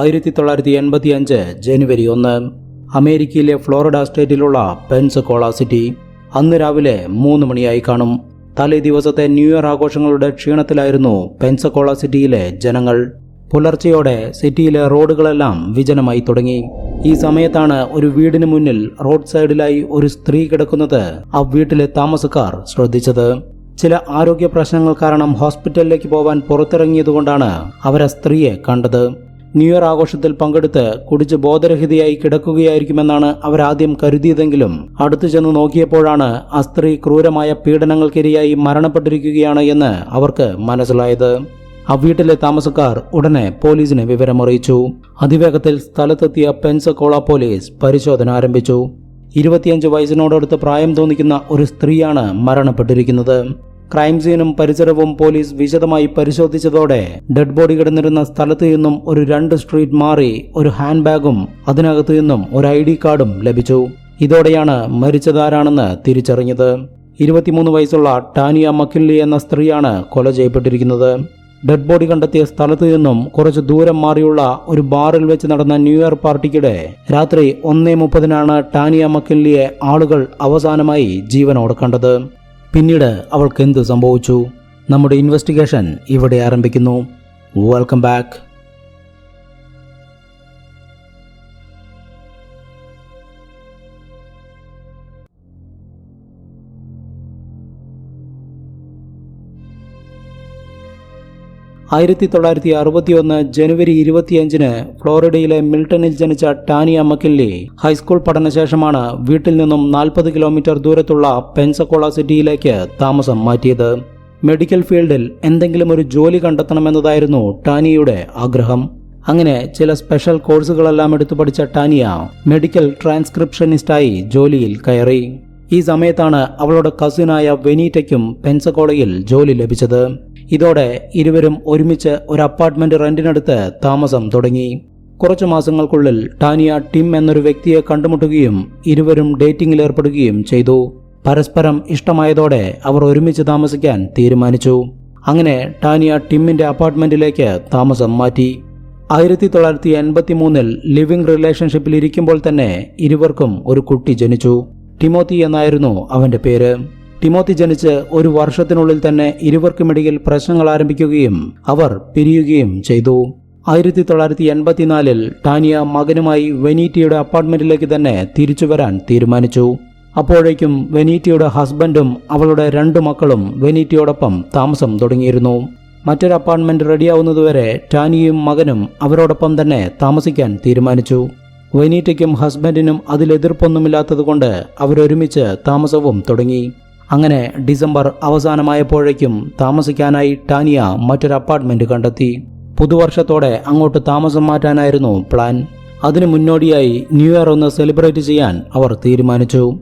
ആയിരത്തി തൊള്ളായിരത്തി എൺപത്തി അഞ്ച് ജനുവരി ഒന്ന്. അമേരിക്കയിലെ ഫ്ലോറിഡ സ്റ്റേറ്റിലുള്ള പെൻസക്കോള സിറ്റി അന്ന് രാവിലെ മൂന്ന് മണിയായി കാണും. തലേ ദിവസത്തെ ന്യൂ ഇയർ ആഘോഷങ്ങളുടെ ക്ഷീണത്തിലായിരുന്നു പെൻസക്കോള സിറ്റിയിലെ ജനങ്ങൾ. പുലർച്ചയോടെ സിറ്റിയിലെ റോഡുകളെല്ലാം വിജനമായി തുടങ്ങി. ഈ സമയത്താണ് ഒരു വീടിന് മുന്നിൽ റോഡ് സൈഡിലായി ഒരു സ്ത്രീ കിടക്കുന്നത് ആ വീട്ടിലെ താമസക്കാർ ശ്രദ്ധിച്ചത്. ചില ആരോഗ്യ പ്രശ്നങ്ങൾ കാരണം ഹോസ്പിറ്റലിലേക്ക് പോവാൻ പുറത്തിറങ്ങിയതുകൊണ്ടാണ് അവർ ആ സ്ത്രീയെ കണ്ടത്. ന്യൂ ഇയർ ആഘോഷത്തിൽ പങ്കെടുത്ത് കുടിച്ച് ബോധരഹിതയായി കിടക്കുകയായിരിക്കുമെന്നാണ് അവരാദ്യം കരുതിയതെങ്കിലും അടുത്തു ചെന്ന് നോക്കിയപ്പോഴാണ് ആ സ്ത്രീ ക്രൂരമായ പീഡനങ്ങൾക്കിരയായി മരണപ്പെട്ടിരിക്കുകയാണ് എന്ന് അവർക്ക് മനസ്സിലായത്. ആ വീട്ടിലെ താമസക്കാർ ഉടനെ പോലീസിനെ വിവരമറിയിച്ചു. അതിവേഗത്തിൽ സ്ഥലത്തെത്തിയ പെൻസക്കോള പോലീസ് പരിശോധന ആരംഭിച്ചു. ഇരുപത്തിയഞ്ച് വയസ്സിനോടടുത്ത് പ്രായം തോന്നിക്കുന്ന ഒരു സ്ത്രീയാണ് മരണപ്പെട്ടിരിക്കുന്നത്. ക്രൈം സീനും പരിസരവും പോലീസ് വിശദമായി പരിശോധിച്ചതോടെ ഡെഡ് ബോഡി കിടന്നിരുന്ന സ്ഥലത്തു നിന്നും ഒരു രണ്ട് സ്ട്രീറ്റ് മാറി ഒരു ഹാൻഡ് ബാഗും അതിനകത്തു നിന്നും ഒരു ഐ ഡി കാർഡും ലഭിച്ചു. ഇതോടെയാണ് മരിച്ചതാരാണെന്ന് തിരിച്ചറിഞ്ഞത്. ഇരുപത്തിമൂന്ന് വയസ്സുള്ള ടാനിയ മക്കിൻലി എന്ന സ്ത്രീയാണ് കൊല ചെയ്യപ്പെട്ടിരിക്കുന്നത്. ഡെഡ് ബോഡി കണ്ടെത്തിയ സ്ഥലത്തു നിന്നും കുറച്ച് ദൂരം മാറിയുള്ള ഒരു ബാറിൽ വെച്ച് നടന്ന ന്യൂ ഇയർ പാർട്ടിക്കിടെ രാത്രി ഒന്നേ മുപ്പതിനാണ് ടാനിയ മക്കിൻലിയെ ആളുകൾ അവസാനമായി ജീവനോട് കണ്ടത്. പിന്നീട് അവൾക്ക് എന്ത് സംഭവിച്ചു? നമ്മുടെ ഇൻവെസ്റ്റിഗേഷൻ ഇവിടെ ആരംഭിക്കുന്നു. വെൽക്കം ബാക്ക് ആയിരത്തി തൊള്ളായിരത്തി അറുപത്തിയൊന്ന് ജനുവരി ഇരുപത്തിയഞ്ചിന് ഫ്ലോറിഡയിലെ മിൽട്ടണിൽ ജനിച്ച ടാനിയ മക്കിൻലി ഹൈസ്കൂൾ പഠനശേഷമാണ് വീട്ടിൽ നിന്നും നാൽപ്പത് കിലോമീറ്റർ ദൂരത്തുള്ള പെൻസക്കോള സിറ്റിയിലേക്ക് താമസം മാറ്റിയത്. മെഡിക്കൽ ഫീൽഡിൽ എന്തെങ്കിലും ഒരു ജോലി കണ്ടെത്തണമെന്നതായിരുന്നു ടാനിയയുടെ ആഗ്രഹം. അങ്ങനെ ചില സ്പെഷ്യൽ കോഴ്സുകളെല്ലാം എടുത്തു പഠിച്ച ടാനിയ മെഡിക്കൽ ട്രാൻസ്ക്രിപ്ഷനിസ്റ്റായി ജോലിയിൽ കയറി. ഈ സമയത്താണ് അവളുടെ കസിനായ വെനീറ്റയ്ക്കും പെൻസക്കോളയിൽ ജോലി ലഭിച്ചത്. ഇതോടെ ഇരുവരും ഒരുമിച്ച് ഒരു അപ്പാർട്ട്മെന്റ് റെന്റിനടുത്ത് താമസം തുടങ്ങി. കുറച്ചു മാസങ്ങൾക്കുള്ളിൽ ടാനിയ ടിം എന്നൊരു വ്യക്തിയെ കണ്ടുമുട്ടുകയും ഇരുവരും ഡേറ്റിംഗിൽ ഏർപ്പെടുകയും ചെയ്തു. പരസ്പരം ഇഷ്ടമായതോടെ അവർ ഒരുമിച്ച് താമസിക്കാൻ തീരുമാനിച്ചു. അങ്ങനെ ടാനിയ ടിമ്മിന്റെ അപ്പാർട്ട്മെന്റിലേക്ക് താമസം മാറ്റി. ആയിരത്തി തൊള്ളായിരത്തി എൺപത്തി മൂന്നിൽ ലിവിംഗ് റിലേഷൻഷിപ്പിൽ ഇരിക്കുമ്പോൾ തന്നെ ഇരുവർക്കും ഒരു കുട്ടി ജനിച്ചു. ടിമോത്തി എന്നായിരുന്നു അവന്റെ പേര്. ടിമോത്തി ജനിച്ച് ഒരു വർഷത്തിനുള്ളിൽ തന്നെ ഇരുവർക്കുമിടയിൽ പ്രശ്നങ്ങൾ ആരംഭിക്കുകയും അവർ പിരിയുകയും ചെയ്തു. ആയിരത്തി തൊള്ളായിരത്തി എൺപത്തിനാലിൽ ടാനിയ മകനുമായി വെനീറ്റിയുടെ അപ്പാർട്ട്മെന്റിലേക്ക് തന്നെ തിരിച്ചു വരാൻ തീരുമാനിച്ചു. അപ്പോഴേക്കും വെനീറ്റിയുടെ ഹസ്ബൻഡും അവളുടെ രണ്ടു മക്കളും വെനീറ്റിയോടൊപ്പം താമസം തുടങ്ങിയിരുന്നു. മറ്റൊരു അപ്പാർട്ട്മെന്റ് റെഡിയാവുന്നതുവരെ ടാനിയും മകനും അവരോടൊപ്പം തന്നെ താമസിക്കാൻ തീരുമാനിച്ചു. വെനീറ്റയ്ക്കും ഹസ്ബൻഡിനും അതിലെതിർപ്പൊന്നുമില്ലാത്തതുകൊണ്ട് അവരൊരുമിച്ച് താമസവും തുടങ്ങി. അങ്ങനെ ഡിസംബർ അവസാനമായപ്പോഴേക്കും താമസിക്കാനായി ടാനിയ മറ്റൊരു അപ്പാർട്ട്മെന്റ് കണ്ടെത്തി. പുതുവർഷത്തോടെ അങ്ങോട്ട് താമസം മാറ്റാനായിരുന്നു പ്ലാൻ. അതിനു മുന്നോടിയായി ന്യൂ ഇയർ ഒന്ന് സെലിബ്രേറ്റ് ചെയ്യാൻ അവർ തീരുമാനിച്ചു.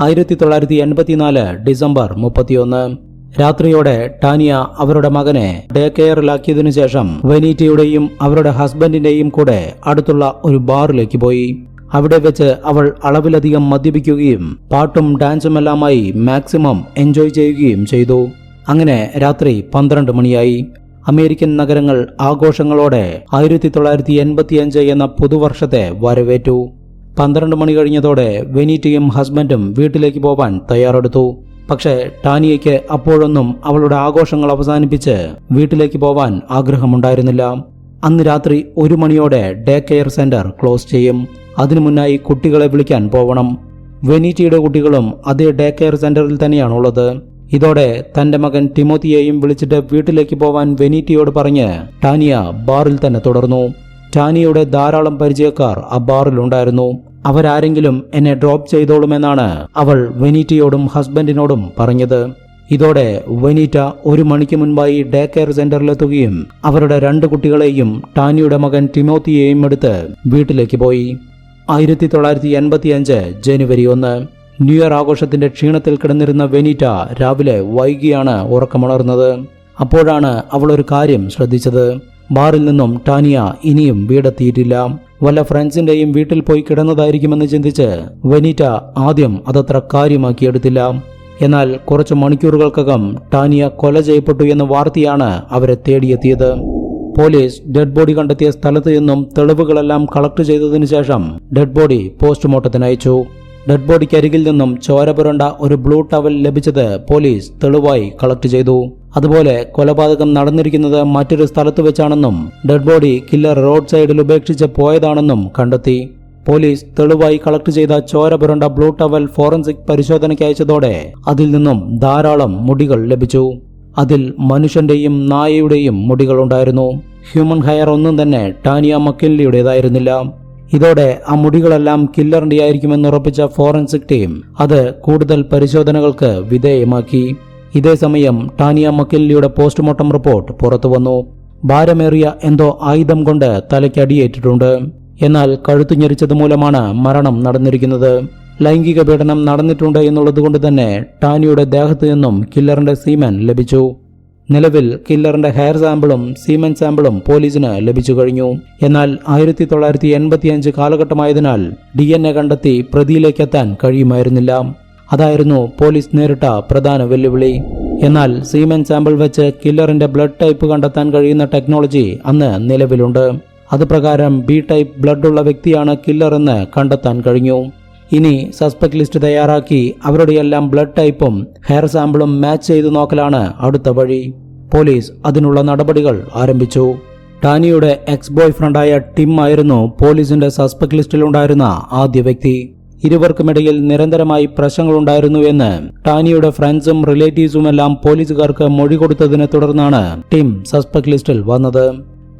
ആയിരത്തി തൊള്ളായിരത്തി എൺപത്തിനാല് ഡിസംബർ മുപ്പത്തിയൊന്ന്. രാത്രിയോടെ ടാനിയ അവരുടെ മകനെ ഡേ കെയറിലാക്കിയതിനു ശേഷം വെനീറ്റയുടെയും അവരുടെ ഹസ്ബൻഡിന്റെയും കൂടെ അടുത്തുള്ള ഒരു ബാറിലേക്ക് പോയി. അവിടെ വെച്ച് അവൾ അളവിലധികം മദ്യപിക്കുകയും പാട്ടും ഡാൻസുമെല്ലാമായി മാക്സിമം എൻജോയ് ചെയ്യുകയും ചെയ്തു. അങ്ങനെ രാത്രി പന്ത്രണ്ട് മണിയായി. അമേരിക്കൻ നഗരങ്ങൾ ആഘോഷങ്ങളോടെ ആയിരത്തി തൊള്ളായിരത്തി എൺപത്തിയഞ്ച് എന്ന പുതുവർഷത്തെ വരവേറ്റു. പന്ത്രണ്ട് മണി കഴിഞ്ഞതോടെ വെനീറ്റയും ഹസ്ബൻഡും വീട്ടിലേക്ക് പോവാൻ തയ്യാറെടുത്തു. പക്ഷേ ടാനിയയ്ക്ക് അപ്പോഴൊന്നും അവളുടെ ആഘോഷങ്ങൾ അവസാനിപ്പിച്ച് വീട്ടിലേക്ക് പോവാൻ ആഗ്രഹമുണ്ടായിരുന്നില്ല. അന്ന് രാത്രി ഒരു മണിയോടെ ഡേ കെയർ സെന്റർ ക്ലോസ് ചെയ്യും. അതിനു മുന്നായി കുട്ടികളെ വിളിക്കാൻ പോവണം. വെനീറ്റിയുടെ കുട്ടികളും അതേ ഡേ കെയർ സെന്ററിൽ തന്നെയാണുള്ളത്. ഇതോടെ തന്റെ മകൻ ടിമോത്തിയെയും വിളിച്ചിട്ട് വീട്ടിലേക്ക് പോവാൻ വെനീറ്റിയോട് പറഞ്ഞ് ടാനിയ ബാറിൽ തന്നെ തുടർന്നു. ടാനിയയുടെ ധാരാളം പരിചയക്കാർ ആ ബാറിലുണ്ടായിരുന്നു അവരാരെങ്കിലും എന്നെ ഡ്രോപ്പ് ചെയ്തോളുമെന്നാണ് അവൾ വെനീറ്റയോടും ഹസ്ബൻഡിനോടും പറഞ്ഞത്. ഇതോടെ വെനീറ്റ ഒരു മണിക്ക് മുൻപായി ഡേ കെയർ സെന്ററിലെത്തുകയും അവരുടെ രണ്ട് കുട്ടികളെയും ടാനിയുടെ മകൻ ടിമോത്തിയെയും എടുത്ത് വീട്ടിലേക്ക് പോയി. ആയിരത്തി തൊള്ളായിരത്തി എൺപത്തി അഞ്ച് ജനുവരി ഒന്ന്. ന്യൂ ഇയർ ആഘോഷത്തിന്റെ ക്ഷീണത്തിൽ കിടന്നിരുന്ന വെനീറ്റ രാവിലെ വൈകിയാണ് ഉറക്കമുണർന്നത്. അപ്പോഴാണ് അവൾ ഒരു കാര്യം ശ്രദ്ധിച്ചത്. ബാറിൽ നിന്നും ടാനിയ ഇനിയും വീടെത്തിയിട്ടില്ല. വല്ല ഫ്രണ്ട്സിന്റെയും വീട്ടിൽ പോയി കിടന്നതായിരിക്കുമെന്ന് ചിന്തിച്ച് വെനീറ്റ ആദ്യം അതത്ര കാര്യമാക്കിയെടുത്തില്ല. എന്നാൽ കുറച്ച് മണിക്കൂറുകൾക്കകം ടാനിയ കൊല ചെയ്യപ്പെട്ടു എന്ന വാർത്തയാണ് അവരെ തേടിയെത്തിയത്. പോലീസ് ഡെഡ് ബോഡി കണ്ടെത്തിയ സ്ഥലത്ത് നിന്നും തെളിവുകളെല്ലാം കളക്ട് ചെയ്തതിനു ശേഷം ഡെഡ് ബോഡി പോസ്റ്റ്മോർട്ടത്തിന് അയച്ചു. ഡെഡ് ബോഡിക്കരികിൽ നിന്നും ചോര പുരണ്ട ഒരു ബ്ലൂ ടവൽ ലഭിച്ചത് പോലീസ് തെളിവായി കളക്ട് ചെയ്തു. അതുപോലെ കൊലപാതകം നടന്നിരിക്കുന്നത് മറ്റൊരു സ്ഥലത്ത് വെച്ചാണെന്നും ഡെഡ് ബോഡി കില്ലർ റോഡ് സൈഡിൽ ഉപേക്ഷിച്ച് പോയതാണെന്നും കണ്ടെത്തി. പോലീസ് തെളിവായി കളക്ട് ചെയ്ത ചോര പുരണ്ട ബ്ലൂ ടവൽ ഫോറൻസിക് പരിശോധനയ്ക്ക് അയച്ചതോടെ അതിൽ നിന്നും ധാരാളം മുടികൾ ലഭിച്ചു. അതിൽ മനുഷ്യന്റെയും നായയുടെയും മുടികളുണ്ടായിരുന്നു ഹ്യൂമൻ ഹെയർ ഒന്നും തന്നെ ടാനിയ മക്കിൻലിയുടേതായിരുന്നില്ല ഇതോടെ ആ മുടികളെല്ലാം കില്ലറിന്റെ ആയിരിക്കുമെന്ന് ഉറപ്പിച്ച ഫോറൻസിക് ടീം അത് കൂടുതൽ പരിശോധനകൾക്ക് വിധേയമാക്കി. ഇതേസമയം ടാനിയ മക്കിൻലിയുടെ പോസ്റ്റ്മോർട്ടം റിപ്പോർട്ട് പുറത്തു വന്നു. ഭാരമേറിയ എന്തോ ആയുധം കൊണ്ട് തലയ്ക്കടിയേറ്റിട്ടുണ്ട് എന്നാൽ കഴുത്തു ഞെരിച്ചത് മൂലമാണ് മരണം നടന്നിരിക്കുന്നത്. ലൈംഗിക പീഡനം നടന്നിട്ടുണ്ട് എന്നുള്ളതുകൊണ്ട് തന്നെ ടാനിയുടെ ദേഹത്തു നിന്നും കില്ലറിന്റെ സീമൻ ലഭിച്ചു. നിലവിൽ കില്ലറിന്റെ ഹെയർ സാമ്പിളും സീമൻ സാമ്പിളും പോലീസിന് ലഭിച്ചു കഴിഞ്ഞു. എന്നാൽ ആയിരത്തി തൊള്ളായിരത്തി എൺപത്തിയഞ്ച് കാലഘട്ടമായതിനാൽ ഡി എൻ എ കണ്ടെത്തി പ്രതിയിലേക്ക് എത്താൻ കഴിയുമായിരുന്നില്ല. അതായിരുന്നു പോലീസ് നേരിട്ട പ്രധാന വെല്ലുവിളി. എന്നാൽ സീമൻ സാമ്പിൾ വെച്ച് കില്ലറിന്റെ ബ്ലഡ് ടൈപ്പ് കണ്ടെത്താൻ കഴിയുന്ന ടെക്നോളജി അന്ന് നിലവിലുണ്ട്. അതുപ്രകാരം ബി ടൈപ്പ് ബ്ലഡ് ഉള്ള വ്യക്തിയാണ് കില്ലർ എന്ന് കണ്ടെത്താൻ കഴിഞ്ഞു. ഇനി സസ്പെക്ട് ലിസ്റ്റ് തയ്യാറാക്കി അവരുടെയെല്ലാം ബ്ലഡ് ടൈപ്പും ഹെയർ സാമ്പിളും മാച്ച് ചെയ്തു നോക്കലാണ് അടുത്ത വഴി. പോലീസ് അതിനുള്ള നടപടികൾ ആരംഭിച്ചു. ടാനിയുടെ എക്സ് ബോയ് ഫ്രണ്ടായ ടിം ആയിരുന്നു പോലീസിന്റെ സസ്പെക്ട് ലിസ്റ്റിലുണ്ടായിരുന്ന ആദ്യ വ്യക്തി. ഇരുവർക്കുമിടയിൽ നിരന്തരമായി പ്രശ്നങ്ങളുണ്ടായിരുന്നു എന്ന് ടാനിയുടെ ഫ്രണ്ട്സും റിലേറ്റീവ്സുമെല്ലാം പോലീസുകാർക്ക് മൊഴി കൊടുത്തതിനെ തുടർന്നാണ് ടിം സസ്പെക്ട് ലിസ്റ്റിൽ വന്നത്.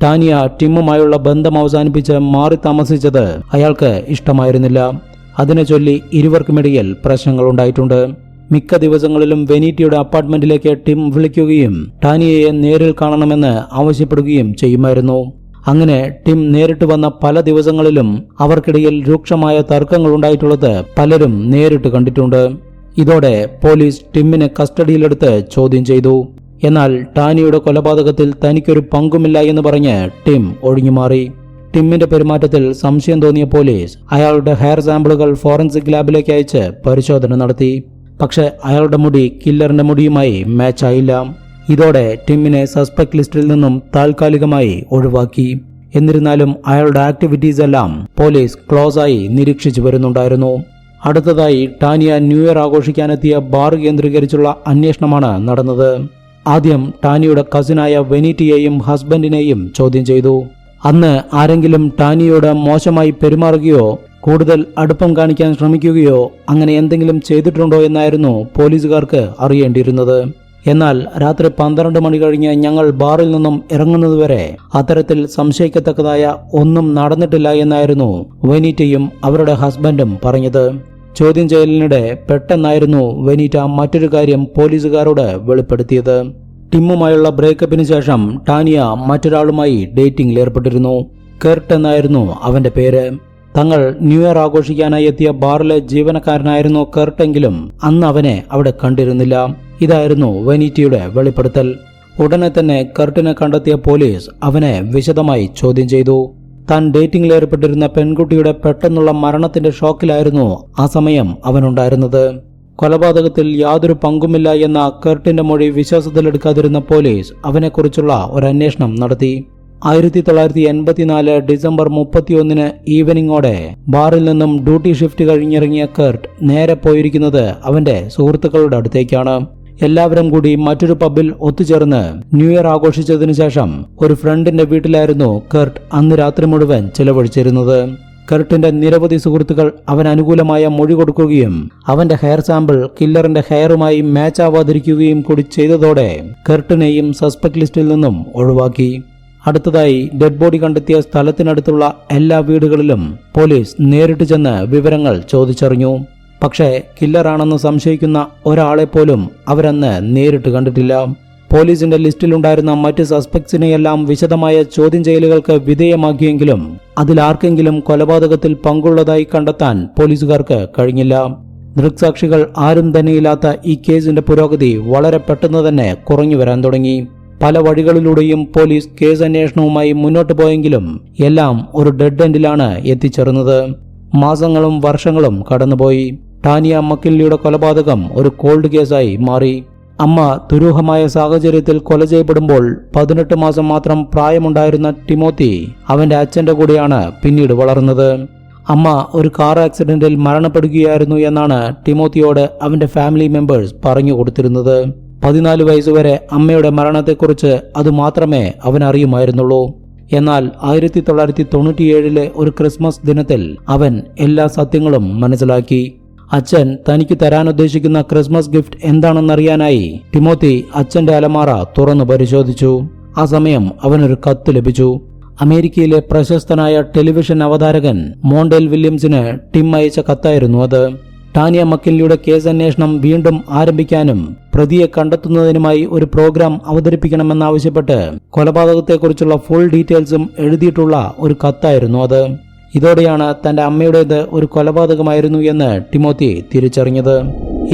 ടാനിയ ടിമ്മുമായുള്ള ബന്ധം അവസാനിപ്പിച്ച് മാറി താമസിച്ചത് അയാൾക്ക് ഇഷ്ടമായിരുന്നില്ല. അതിനെ ചൊല്ലി ഇരുവർക്കുമിടയിൽ പ്രശ്നങ്ങൾ ഉണ്ടായിട്ടുണ്ട്. മിക്ക ദിവസങ്ങളിലും വെനീറ്റിയുടെ അപ്പാർട്ട്മെന്റിലേക്ക് ടിം വിളിക്കുകയും ടാനിയയെ നേരിൽ കാണണമെന്ന് ആവശ്യപ്പെടുകയും ചെയ്യുമായിരുന്നു. അങ്ങനെ ടിം നേരിട്ട് വന്ന പല ദിവസങ്ങളിലും അവർക്കിടയിൽ രൂക്ഷമായ തർക്കങ്ങൾ ഉണ്ടായിട്ടുള്ളത് പലരും നേരിട്ട് കണ്ടിട്ടുണ്ട്. ഇതോടെ പോലീസ് ടിമ്മിനെ കസ്റ്റഡിയിലെടുത്ത് ചോദ്യം ചെയ്തു. എന്നാൽ ടാനിയുടെ കൊലപാതകത്തിൽ തനിക്കൊരു പങ്കുമില്ല എന്ന് പറഞ്ഞ് ടിം ഒഴിഞ്ഞുമാറി. ടിമ്മിന്റെ പെരുമാറ്റത്തിൽ സംശയം തോന്നിയ പോലീസ് അയാളുടെ ഹെയർ സാമ്പിളുകൾ ഫോറൻസിക് ലാബിലേക്ക് അയച്ച് പരിശോധന നടത്തി. പക്ഷേ അയാളുടെ മുടി കില്ലറിന്റെ മുടിയുമായി മാച്ചായില്ല ഇതോടെ ടിമ്മിനെ സസ്പെക്ട് ലിസ്റ്റിൽ നിന്നും താൽക്കാലികമായി ഒഴിവാക്കി. എന്നിരുന്നാലും അയാളുടെ ആക്ടിവിറ്റീസ് എല്ലാം പോലീസ് ക്ലോസ് ആയി നിരീക്ഷിച്ചു വരുന്നുണ്ടായിരുന്നു. അടുത്തതായി ടാനിയ ന്യൂ ഇയർ ആഘോഷിക്കാനെത്തിയ ബാർ കേന്ദ്രീകരിച്ചുള്ള അന്വേഷണമാണ് നടന്നത്. ആദ്യം ടാനിയുടെ കസിനായ വെനീറ്റിയെയും ഹസ്ബൻഡിനെയും ചോദ്യം ചെയ്തു. അന്ന് ആരെങ്കിലും ടാനിയോട് മോശമായി പെരുമാറുകയോ കൂടുതൽ അടുപ്പം കാണിക്കാൻ ശ്രമിക്കുകയോ അങ്ങനെ എന്തെങ്കിലും ചെയ്തിട്ടുണ്ടോ എന്നായിരുന്നു പോലീസുകാർക്ക് അറിയേണ്ടിയിരുന്നത്. എന്നാൽ രാത്രി പന്ത്രണ്ട് മണി കഴിഞ്ഞ് ഞങ്ങൾ ബാറിൽ നിന്നും ഇറങ്ങുന്നതുവരെ അത്തരത്തിൽ സംശയിക്കത്തക്കതായ ഒന്നും നടന്നിട്ടില്ല എന്നായിരുന്നു വെനീറ്റയും അവരുടെ ഹസ്ബൻഡും പറഞ്ഞത്. ചോദ്യം ചെയ്യലിനിടെ പെട്ടെന്നായിരുന്നു വെനീറ്റ മറ്റൊരു കാര്യം പോലീസുകാരോട് വെളിപ്പെടുത്തിയത്. ടിമ്മുമായുള്ള ബ്രേക്കപ്പിന് ശേഷം ടാനിയ മറ്റൊരാളുമായി ഡേറ്റിംഗിൽ ഏർപ്പെട്ടിരുന്നു. കെർട്ട് എന്നായിരുന്നു അവന്റെ പേര്. തങ്ങൾ ന്യൂ ഇയർ ആഘോഷിക്കാനായി എത്തിയ ബാറിലെ ജീവനക്കാരനായിരുന്നു കെർട്ടെങ്കിലും അന്ന് അവനെ അവിടെ കണ്ടിരുന്നില്ല. ഇതായിരുന്നു വെനീറ്റിയുടെ വെളിപ്പെടുത്തൽ. ഉടനെ തന്നെ കർട്ടിനെ കണ്ടെത്തിയ പോലീസ് അവനെ വിശദമായി ചോദ്യം ചെയ്തു. താൻ ഡേറ്റിംഗിൽ ഏർപ്പെട്ടിരുന്ന പെൺകുട്ടിയുടെ പെട്ടെന്നുള്ള മരണത്തിന്റെ ഷോക്കിലായിരുന്നു ആ സമയം അവനുണ്ടായിരുന്നത്. കൊലപാതകത്തിൽ യാതൊരു പങ്കുമില്ല എന്ന കെർട്ടിന്റെ മൊഴി വിശ്വാസത്തിലെടുക്കാതിരുന്ന പോലീസ് അവനെക്കുറിച്ചുള്ള ഒരു അന്വേഷണം നടത്തി. ആയിരത്തി തൊള്ളായിരത്തി എൺപത്തിനാല് ഡിസംബർ മുപ്പത്തിയൊന്നിന് ഈവനിങ്ങോടെ ബാറിൽ നിന്നും ഡ്യൂട്ടി ഷിഫ്റ്റ് കഴിഞ്ഞിറങ്ങിയ കെർട്ട് നേരെ പോയിരിക്കുന്നത് അവന്റെ സുഹൃത്തുക്കളുടെ അടുത്തേക്കാണ്. എല്ലാവരും കൂടി മറ്റൊരു പബ്ബിൽ ഒത്തുചേർന്ന് ന്യൂ ഇയർ ആഘോഷിച്ചതിനു ശേഷം ഒരു ഫ്രണ്ടിന്റെ വീട്ടിലായിരുന്നു കെർട്ട് അന്ന് രാത്രി മുഴുവൻ ചെലവഴിച്ചിരുന്നത്. കർട്ടിന്റെ നിരവധി സുഹൃത്തുക്കൾ അവൻ അനുകൂലമായ മൊഴി കൊടുക്കുകയും അവന്റെ ഹെയർ സാമ്പിൾ കില്ലറിന്റെ ഹെയറുമായി മാച്ച് ആവാതിരിക്കുകയും കൂടി ചെയ്തതോടെ കെർട്ടിനെയും സസ്പെക്ട് ലിസ്റ്റിൽ നിന്നും ഒഴിവാക്കി. അടുത്തതായി ഡെഡ് ബോഡി കണ്ടെത്തിയ സ്ഥലത്തിനടുത്തുള്ള എല്ലാ വീടുകളിലും പോലീസ് നേരിട്ട് ചെന്ന് വിവരങ്ങൾ ചോദിച്ചറിഞ്ഞു. പക്ഷേ കില്ലറാണെന്ന് സംശയിക്കുന്ന ഒരാളെ പോലും അവരന്ന് നേരിട്ട് കണ്ടിട്ടില്ല. പോലീസിന്റെ ലിസ്റ്റിലുണ്ടായിരുന്ന മറ്റ് സസ്പെക്ട്സിനെയെല്ലാം വിശദമായ ചോദ്യം ചെയ്യലുകൾക്ക് വിധേയമാക്കിയെങ്കിലും അതിലാർക്കെങ്കിലും കൊലപാതകത്തിൽ പങ്കുള്ളതായി കണ്ടെത്താൻ പോലീസുകാർക്ക് കഴിഞ്ഞില്ല. ദൃക്സാക്ഷികൾ ആരും തന്നെയില്ലാത്ത ഈ കേസിന്റെ പുരോഗതി വളരെ പെട്ടെന്ന് തന്നെ കുറഞ്ഞു വരാൻ തുടങ്ങി. പല വഴികളിലൂടെയും പോലീസ് കേസ് അന്വേഷണവുമായി മുന്നോട്ട് പോയെങ്കിലും എല്ലാം ഒരു ഡെഡ് എൻഡിലാണ് എത്തിച്ചേർന്നത്. മാസങ്ങളും വർഷങ്ങളും കടന്നുപോയി. ടാനിയ മക്കില്ലിയുടെ കൊലപാതകം ഒരു കോൾഡ് കേസായി മാറി. അമ്മ ദുരൂഹമായ സാഹചര്യത്തിൽ കൊല ചെയ്യപ്പെടുമ്പോൾ പതിനെട്ട് മാസം മാത്രം പ്രായമുണ്ടായിരുന്ന ടിമോത്തി അവന്റെ അച്ഛന്റെ കൂടെയാണ് പിന്നീട് വളർന്നത്. അമ്മ ഒരു കാർ ആക്സിഡന്റിൽ മരണപ്പെടുകയായിരുന്നു എന്നാണ് ടിമോത്തിയോട് അവന്റെ ഫാമിലി മെമ്പേഴ്സ് പറഞ്ഞു കൊടുത്തിരുന്നത്. പതിനാല് വയസ്സുവരെ അമ്മയുടെ മരണത്തെക്കുറിച്ച് അതുമാത്രമേ അവൻ അറിയുമായിരുന്നുള്ളൂ എന്നാൽ ആയിരത്തി തൊള്ളായിരത്തി തൊണ്ണൂറ്റിയേഴിലെ ഒരു ക്രിസ്മസ് ദിനത്തിൽ അവൻ എല്ലാ സത്യങ്ങളും മനസ്സിലാക്കി. അച്ഛൻ തനിക്ക് തരാൻ ഉദ്ദേശിക്കുന്ന ക്രിസ്മസ് ഗിഫ്റ്റ് എന്താണെന്നറിയാനായി ടിമോത്തി അച്ഛന്റെ അലമാറ തുറന്നു പരിശോധിച്ചു. ആ സമയം അവനൊരു കത്ത് ലഭിച്ചു. അമേരിക്കയിലെ പ്രശസ്തനായ ടെലിവിഷൻ അവതാരകൻ മോണ്ടേൽ വില്യംസിന് ടിം അയച്ച കത്തായിരുന്നു അത്. ടാനിയ മക്കിൻലിയുടെ കേസ് അന്വേഷണം വീണ്ടും ആരംഭിക്കാനും പ്രതിയെ കണ്ടെത്തുന്നതിനുമായി ഒരു പ്രോഗ്രാം അവതരിപ്പിക്കണമെന്നാവശ്യപ്പെട്ട് കൊലപാതകത്തെക്കുറിച്ചുള്ള ഫുൾ ഡീറ്റെയിൽസും എഴുതിയിട്ടുള്ള ഒരു കത്തായിരുന്നു അത്. ഇതോടെയാണ് തന്റെ അമ്മയുടേത് ഒരു കൊലപാതകമായിരുന്നു എന്ന് ടിമോത്തി തിരിച്ചറിഞ്ഞത്.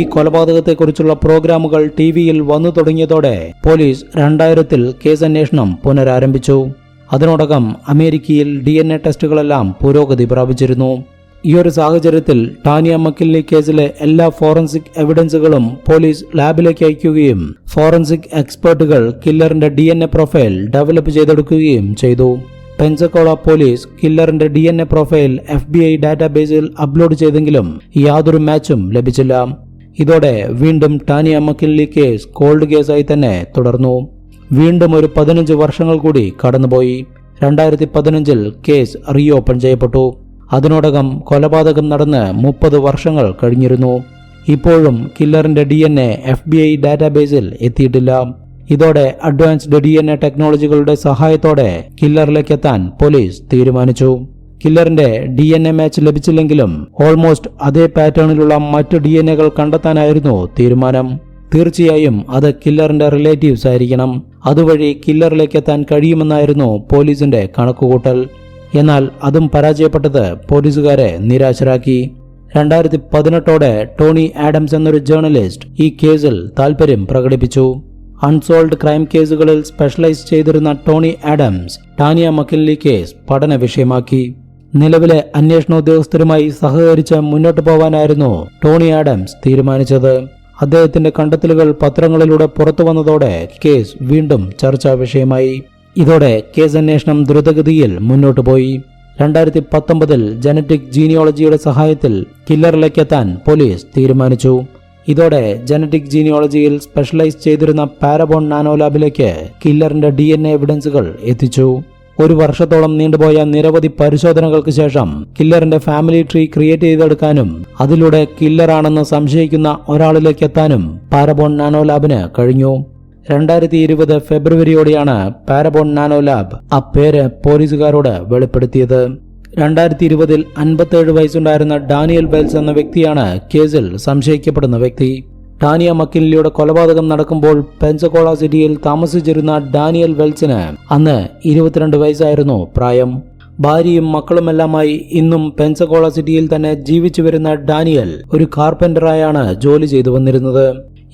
ഈ കൊലപാതകത്തെക്കുറിച്ചുള്ള പ്രോഗ്രാമുകൾ ടി വിയിൽ വന്നു തുടങ്ങിയതോടെ പോലീസ് രണ്ടായിരത്തിൽ കേസ് അന്വേഷണം പുനരാരംഭിച്ചു. അതിനോടകം അമേരിക്കയിൽ ഡി എൻ എ ടെസ്റ്റുകളെല്ലാം പുരോഗതി പ്രാപിച്ചിരുന്നു. ഈ ഒരു സാഹചര്യത്തിൽ ടാനിയ മക്കില്ലി കേസിലെ എല്ലാ ഫോറൻസിക് എവിഡൻസുകളും പോലീസ് ലാബിലേക്ക് അയക്കുകയും ഫോറൻസിക് എക്സ്പേർട്ടുകൾ കില്ലറിന്റെ ഡി പ്രൊഫൈൽ ഡെവലപ്പ് ചെയ്തെടുക്കുകയും ചെയ്തു. Pensacola police കില്ലറിന്റെ D N A profile F B I ഡാറ്റാബേസിൽ അപ്ലോഡ് ചെയ്തെങ്കിലും യാതൊരു മാച്ചും ലഭിച്ചില്ല. ഇതോടെ വീണ്ടും ടാനിയ മക്കിൻലി കേസ് കോൾഡ് കേസായി തന്നെ തുടർന്നു. വീണ്ടും ഒരു പതിനഞ്ച് വർഷങ്ങൾ കൂടി കടന്നുപോയി. രണ്ടായിരത്തി പതിനഞ്ചിൽ കേസ് റീഓപ്പൺ ചെയ്യപ്പെട്ടു. അതിനോടകം കൊലപാതകം നടന്ന് മുപ്പത് വർഷങ്ങൾ കഴിഞ്ഞിരുന്നു. ഇപ്പോഴും കില്ലറിന്റെ D N A F B I ഡാറ്റാബേസിൽ എത്തിയിട്ടില്ല. ഇതോടെ അഡ്വാൻസ്ഡ് ഡി ടെക്നോളജികളുടെ സഹായത്തോടെ കില്ലറിലേക്ക് എത്താൻ പോലീസ് തീരുമാനിച്ചു. കില്ലറിന്റെ ഡി എൻ എ മാച്ച് ലഭിച്ചില്ലെങ്കിലും ഓൾമോസ്റ്റ് അതേ പാറ്റേണിലുള്ള മറ്റ് ഡി എൻ എകൾ കണ്ടെത്താനായിരുന്നു തീരുമാനം. തീർച്ചയായും അത് കില്ലറിന്റെ റിലേറ്റീവ്സ് ആയിരിക്കണം. അതുവഴി കില്ലറിലേക്ക് എത്താൻ കഴിയുമെന്നായിരുന്നു പോലീസിന്റെ കണക്കുകൂട്ടൽ. എന്നാൽ അതും പരാജയപ്പെട്ടത് പോലീസുകാരെ നിരാശരാക്കി. രണ്ടായിരത്തി പതിനെട്ടോടെ ടോണി ആഡംസ് എന്നൊരു ജേർണലിസ്റ്റ് ഈ കേസിൽ താൽപര്യം പ്രകടിപ്പിച്ചു. അൺസോൾഡ് ക്രൈം കേസുകളിൽ സ്പെഷ്യലൈസ് ചെയ്തിരുന്ന Tony Adams Tania McKinley case പഠന വിഷയമാക്കി. നിലവിലെ അന്വേഷണ ഉദ്യോഗസ്ഥരുമായി സഹകരിച്ച് മുന്നോട്ട് പോവാനായിരുന്നു ടോണി ആഡംസ് തീരുമാനിച്ചത്. അദ്ദേഹത്തിന്റെ കണ്ടെത്തലുകൾ പത്രങ്ങളിലൂടെ പുറത്തു വന്നതോടെ കേസ് വീണ്ടും ചർച്ചാ വിഷയമായി. ഇതോടെ കേസ് അന്വേഷണം ദ്രുതഗതിയിൽ മുന്നോട്ടു പോയി. രണ്ടായിരത്തി പത്തൊമ്പതിൽ ജനറ്റിക് ജീനിയോളജിയുടെ സഹായത്തിൽ കില്ലറിലേക്കെത്താൻ പോലീസ് തീരുമാനിച്ചു. ഇതോടെ ജനറ്റിക് ജീനിയോളജിയിൽ സ്പെഷ്യലൈസ് ചെയ്തിരുന്ന പാരബോൺ നാനോ ലാബിലേക്ക് കില്ലറിന്റെ ഡി എൻ എ എവിഡൻസുകൾ എത്തിച്ചു. ഒരു വർഷത്തോളം നീണ്ടുപോയ നിരവധി പരിശോധനകൾക്ക് ശേഷം കില്ലറിന്റെ ഫാമിലി ട്രീ ക്രിയേറ്റ് ചെയ്തെടുക്കാനും അതിലൂടെ കില്ലറാണെന്ന് സംശയിക്കുന്ന ഒരാളിലേക്ക് എത്താനും പാരബോൺ നാനോ ലാബിന് കഴിഞ്ഞു. രണ്ടായിരത്തി ഇരുപത് ഫെബ്രുവരിയോടെയാണ് പാരബോൺ നാനോ ലാബ് ആ പേര് പോലീസുകാരോട് വെളിപ്പെടുത്തിയത്. രണ്ടായിരത്തി ഇരുപതിൽ അൻപത്തേഴ് വയസ്സുണ്ടായിരുന്ന ഡാനിയൽ ബെൽസ് എന്ന വ്യക്തിയാണ് കേസിൽ സംശയിക്കപ്പെടുന്ന വ്യക്തി. ടാനിയ മക്കിൻലിയുടെ കൊലപാതകം നടക്കുമ്പോൾ പെൻസകോള സിറ്റിയിൽ താമസിച്ചിരുന്ന ഡാനിയൽ വെൽസിന് അന്ന് ഇരുപത്തിരണ്ട് വയസ്സായിരുന്നു പ്രായം. ഭാര്യയും മക്കളുമെല്ലാമായി ഇന്നും പെൻസകോള സിറ്റിയിൽ തന്നെ ജീവിച്ചു വരുന്ന ഡാനിയൽ ഒരു കാർപ്പന്ററായാണ് ജോലി ചെയ്തു വന്നിരുന്നത്.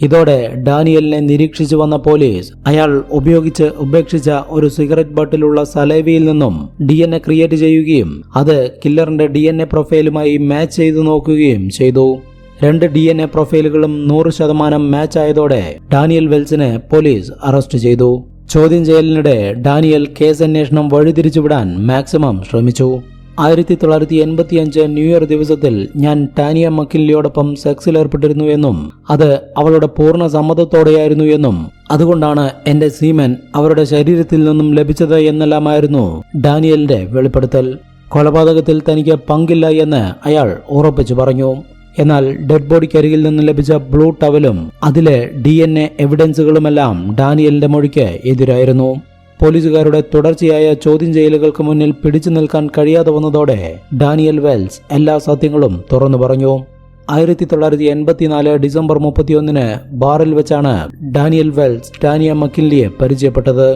ഇതോടെ ഡാനിയലിനെ നിരീക്ഷിച്ചു വന്ന പോലീസ് അയാൾ ഉപയോഗിച്ച് ഉപേക്ഷിച്ച ഒരു സിഗരറ്റ് ബട്ടിലുള്ള സലേവിയിൽ നിന്നും ഡി എൻ എ ക്രിയേറ്റ് ചെയ്യുകയും അത് കില്ലറിന്റെ ഡി എൻ എ പ്രൊഫൈലുമായി മാച്ച് ചെയ്തു നോക്കുകയും ചെയ്തു. രണ്ട് ഡി എൻ എ പ്രൊഫൈലുകളും നൂറ് ശതമാനം മാച്ച് ആയതോടെ ഡാനിയൽ വെൽസിനെ പോലീസ് അറസ്റ്റ് ചെയ്തു. ചോദ്യം ചെയ്യലിനിടെ ഡാനിയൽ കേസ് അന്വേഷണം വഴിതിരിച്ചുവിടാൻ മാക്സിമം ശ്രമിച്ചു. ആയിരത്തി തൊള്ളായിരത്തി എൺപത്തിയഞ്ച് ന്യൂഇയർ ദിവസത്തിൽ ഞാൻ ടാനിയ മക്കില്ലിയോടൊപ്പം സെക്സിൽ ഏർപ്പെട്ടിരുന്നു എന്നും അത് അവളുടെ പൂർണ സമ്മതത്തോടെയായിരുന്നു എന്നും അതുകൊണ്ടാണ് എന്റെ സീമൻ അവരുടെ ശരീരത്തിൽ നിന്നും ലഭിച്ചത് എന്നെല്ലാമായിരുന്നു ഡാനിയലിന്റെ വെളിപ്പെടുത്തൽ. കൊലപാതകത്തിൽ തനിക്ക് പങ്കില്ല എന്ന് അയാൾ ഉറപ്പിച്ചു പറഞ്ഞു. എന്നാൽ ഡെഡ് ബോഡിക്കരികിൽ നിന്ന് ലഭിച്ച ബ്ലൂ ടവലും അതിലെ ഡി എൻ എ എവിഡൻസുകളുമെല്ലാം ഡാനിയലിന്റെ മൊഴിക്ക് എതിരായിരുന്നു. പോലീസുകാരുടെ തുടർച്ചയായ ചോദ്യം ചെയ്യലുകൾക്ക് മുന്നിൽ പിടിച്ചു നിൽക്കാൻ കഴിയാതെ വന്നതോടെ ഡാനിയൽ വെൽസ് എല്ലാ സത്യങ്ങളും തുറന്നു പറഞ്ഞു. ആയിരത്തി തൊള്ളായിരത്തി എൺപത്തിനാല് ഡിസംബർ മുപ്പത്തിയൊന്നിന് ബാറിൽ വെച്ചാണ് ഡാനിയൽ വെൽസ് ഡാനിയ മക്കിൻലിയെ പരിചയപ്പെട്ടത്.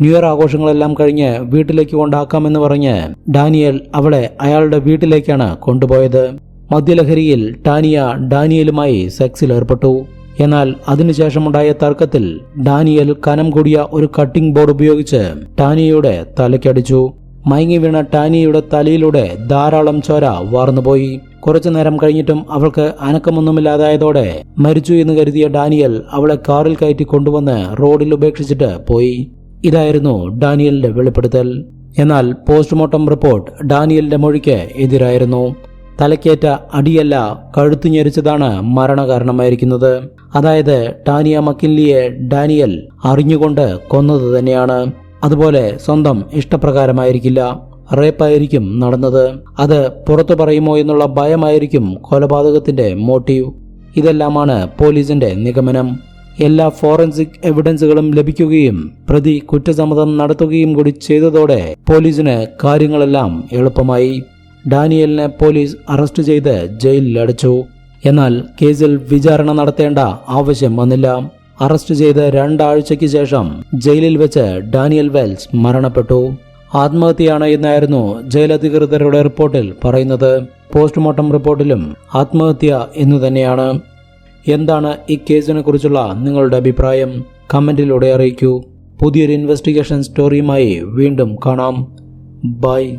ന്യൂ ഇയർ ആഘോഷങ്ങളെല്ലാം കഴിഞ്ഞ് വീട്ടിലേക്ക് കൊണ്ടാക്കാമെന്ന് പറഞ്ഞ് ഡാനിയൽ അവളെ അയാളുടെ വീട്ടിലേക്കാണ് കൊണ്ടുപോയത്. മദ്യലഹരിയിൽ ടാനിയ ഡാനിയലുമായി സെക്സിൽ ഏർപ്പെട്ടു എന്നാൽ അതിനുശേഷമുണ്ടായ തർക്കത്തിൽ ഡാനിയൽ കനം കൂടിയ ഒരു കട്ടിംഗ് ബോർഡ് ഉപയോഗിച്ച് ടാനിയയുടെ തലയ്ക്കടിച്ചു. മയങ്ങി വീണ ടാനിയുടെ തലയിലൂടെ ധാരാളം ചോര വാർന്നുപോയി കുറച്ചു നേരം കഴിഞ്ഞിട്ടും അവൾക്ക് അനക്കമൊന്നുമില്ലാതായതോടെ മരിച്ചു എന്ന് കരുതിയ ഡാനിയൽ അവളെ കാറിൽ കയറ്റി കൊണ്ടുവന്ന് റോഡിൽ ഉപേക്ഷിച്ചിട്ട് പോയി. ഇതായിരുന്നു ഡാനിയലിന്റെ വെളിപ്പെടുത്തൽ. എന്നാൽ പോസ്റ്റ്മോർട്ടം റിപ്പോർട്ട് ഡാനിയലിന്റെ മൊഴിക്ക് എതിരായിരുന്നു. തലക്കേറ്റ അടിയല്ല കഴുത്തു ഞെരിച്ചതാണ് മരണകാരണമായിരിക്കുന്നത്. അതായത് ടാനിയ മക്കിൻലിയെ ഡാനിയൽ അറിഞ്ഞുകൊണ്ട് കൊന്നത് തന്നെയാണ്. അതുപോലെ സ്വന്തം ഇഷ്ടപ്രകാരമായിരിക്കില്ല. റേപ്പായിരിക്കും നടന്നത്. അത് പുറത്തു പറയുമോ എന്നുള്ള ഭയമായിരിക്കും കൊലപാതകത്തിന്റെ മോട്ടീവ്. ഇതെല്ലാമാണ് പോലീസിന്റെ നിഗമനം. എല്ലാ ഫോറൻസിക് എവിഡൻസുകളും ലഭിക്കുകയും പ്രതി കുറ്റസമ്മതം നടത്തുകയും കൂടി ചെയ്തതോടെ പോലീസിന് കാര്യങ്ങളെല്ലാം എളുപ്പമായി. ഡാനിയലിനെ പോലീസ് അറസ്റ്റ് ചെയ്ത് ജയിലിൽ അടച്ചു എന്നാൽ കേസിൽ വിചാരണ നടത്തേണ്ട ആവശ്യം വന്നില്ല. അറസ്റ്റ് ചെയ്ത് രണ്ടാഴ്ചയ്ക്ക് ശേഷം ജയിലിൽ വെച്ച് ഡാനിയൽ വെൽസ് മരണപ്പെട്ടു. ആത്മഹത്യയാണ് എന്നായിരുന്നു ജയിലധികൃതരുടെ റിപ്പോർട്ടിൽ പറയുന്നത്. പോസ്റ്റ്മോർട്ടം റിപ്പോർട്ടിലും ആത്മഹത്യ എന്നു തന്നെയാണ്. എന്താണ് ഈ കേസിനെ കുറിച്ചുള്ള നിങ്ങളുടെ അഭിപ്രായം? കമന്റിലൂടെ അറിയിക്കൂ. പുതിയൊരു ഇൻവെസ്റ്റിഗേഷൻ സ്റ്റോറിയുമായി വീണ്ടും കാണാം. ബൈ.